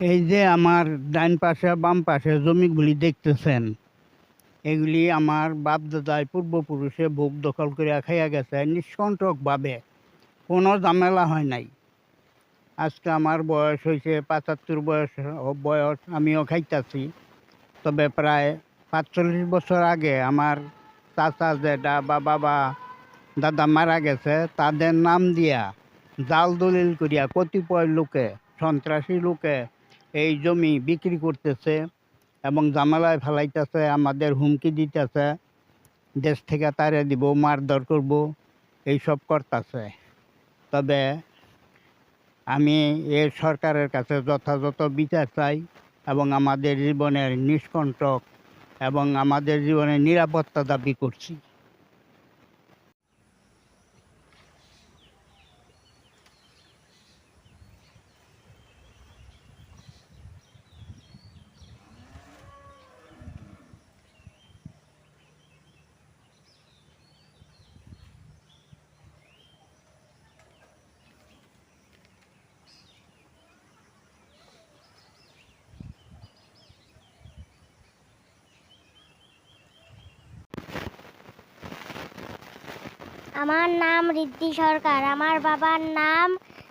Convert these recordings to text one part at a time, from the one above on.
এই যে আমার ডান পাশে, বাম পাশে জমিগুলি দেখতেছেন, এগুলি আমার বাপ দাদায় পূর্বপুরুষে ভোগ দখল করে খাইয়া গেছে নিষ্কণ্টকভাবে কোনো ঝামেলা হয় নাই। আজকে আমার বয়স হয়েছে পঁচাত্তর বয়স বয়স আমিও খাইতাছি। তবে প্রায় পাঁচচল্লিশ বছর আগে আমার চাচা জেঠা বা বাবা দাদা মারা গেছে, তাদের নাম দিয়া জাল দলিল করিয়া কতিপয় লোকে, সন্ত্রাসী লোকে এই জমি বিক্রি করতেছে এবং জামালায় ফেলাইতেছে, আমাদের হুমকি দিতেছে, দেশ থেকে তারে দিব, মারধর করব, এইসব করতেছে। তবে আমি এ সরকারের কাছে যথাযথ বিচার চাই এবং আমাদের জীবনের নিষ্কণ্টক এবং আমাদের জীবনের নিরাপত্তা দাবি করছি। আমার নাম ঋদ্ধি সরকার, আমার বাবার নাম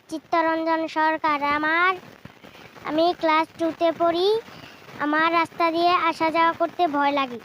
চিত্তরঞ্জন সরকার। আমার, আমি ক্লাস টুতে পড়ি, আমার রাস্তা দিয়ে আসা যাওয়া করতে ভয় লাগে।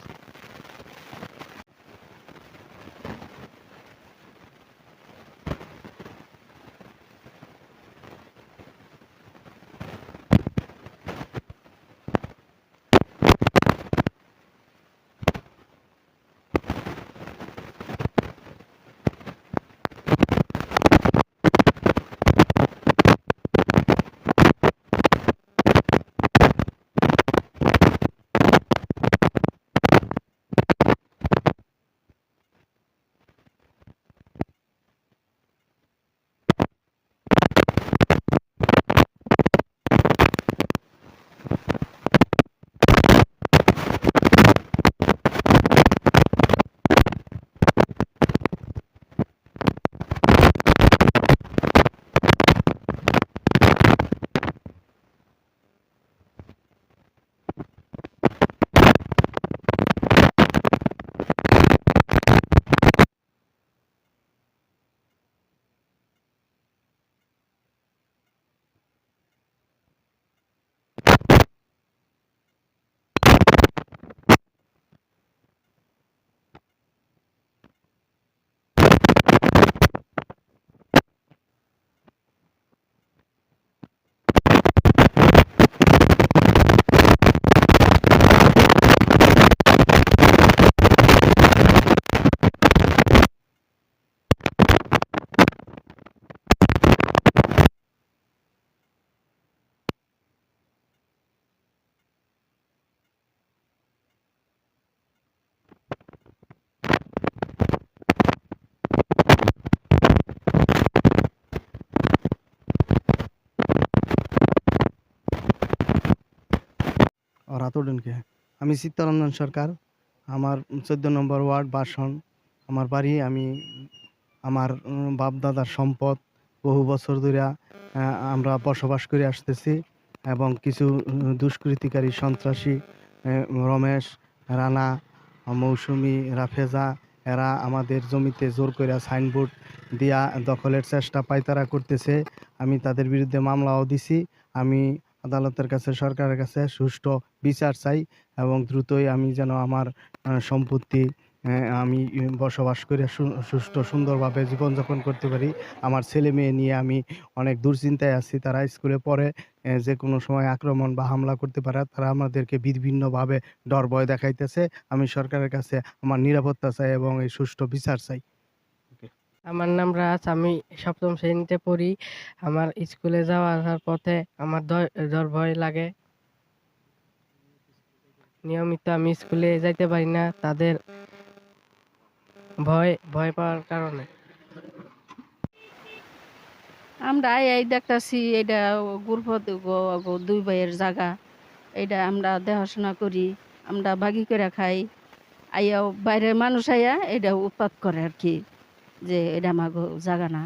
और আতরডনকে আমি চিত্তরঞ্জন সরকার আমার চোদ্দ নম্বর ওয়ার্ড বাসন আমার বাড়ি আমি আমার উম, বাপ দাদার সম্পদ বহু বছর ধরে আমরা বসবাস করে আসতেছি এবং কিছু দুষ্কৃতিকারী সন্ত্রাসী রমেশ রানা মৌসুমি রাফেজা এরা আমাদের জমিতে জোর করে সাইনবোর্ড দিয়া দখলের চেষ্টা পায়তারা করতেছে। আমি তাদের বিরুদ্ধে মামলাও দিছি। আমি আদালতের কাছে, সরকারের কাছে সুষ্ঠু বিচার চাই এবং দ্রুতই আমি যেন আমার সম্পত্তি আমি বসবাস করে সুষ্ঠু, সুন্দরভাবে জীবনযাপন করতে পারি। আমার ছেলে মেয়ে নিয়ে আমি অনেক দুশ্চিন্তায় আছি। তারা স্কুলে পড়ে যে কোনো সময় আক্রমণ বা হামলা করতে পারে, তারা আমাদেরকে বিভিন্নভাবে ডর ভয় দেখাইতেছে। আমি সরকারের কাছে আমার নিরাপত্তা চাই এবং এই সুষ্ঠু বিচার চাই। আমার নাম রাজ, আমি সপ্তম শ্রেণীতে পড়ি। আমার স্কুলে যাওয়া আসার পথে আমার ডর ভয় লাগে। নিয়মিত আমি স্কুলে যাইতে পারি না, তাদের ভয় ভয় পাওয়ার কারণে। আমরা এই দেখতাছি এটা গুরফত দুই ভাইয়ের জায়গা এটা আমরা দেখাশোনা করি, আমরা বাগি করে খাই। আইয়া বাইরের মানুষ আইয়া এটা উৎপাত করে আর কি। যে এটা আমার জায়গা না।